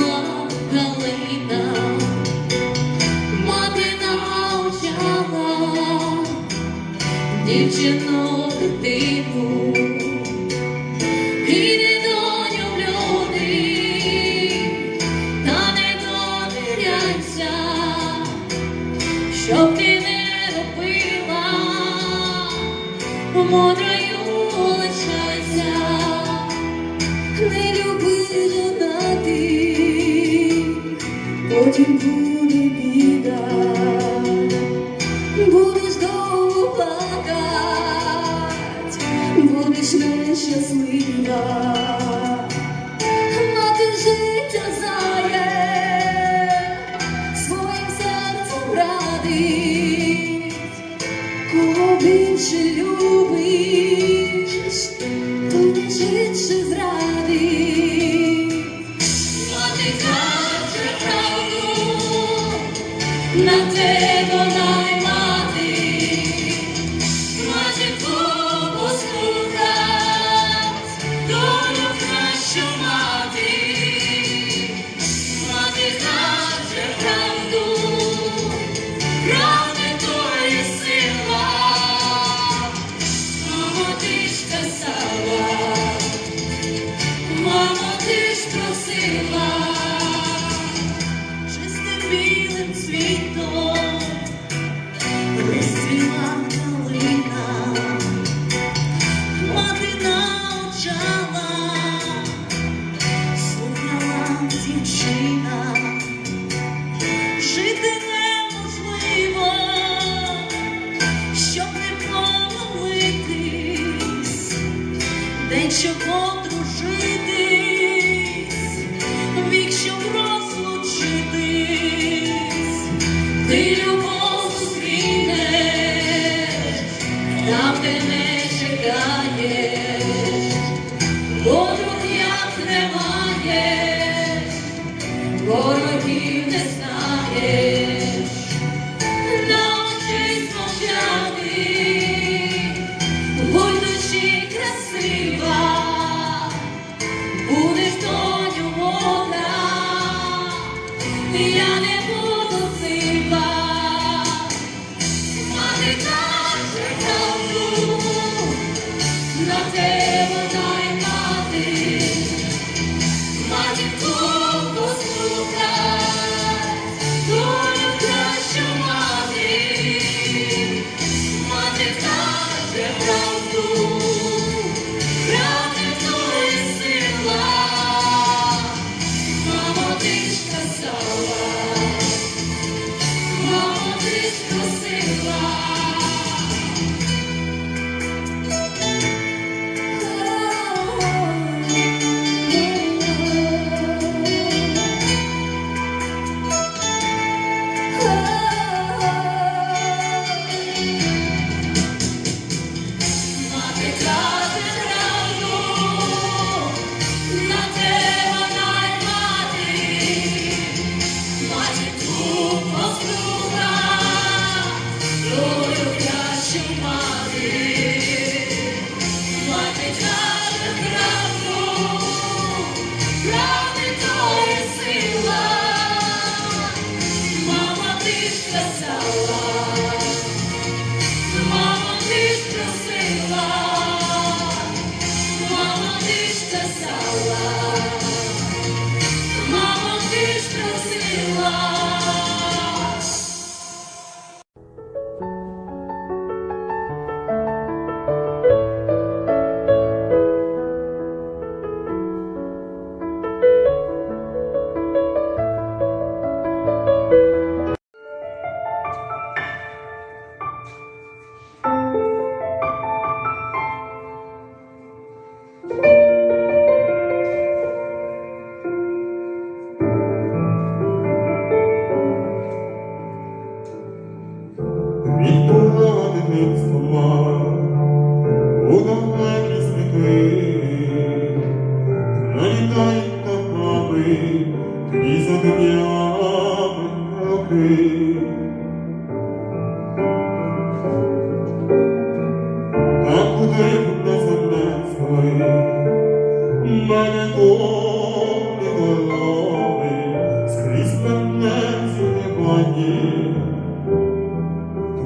була Галина, мати навчала дівчинок ти. буде біда, будеш довго плакать, будеш нещаслива. time. день, щоб подружити. Krishna Sawa.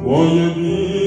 我也明。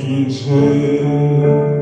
Світі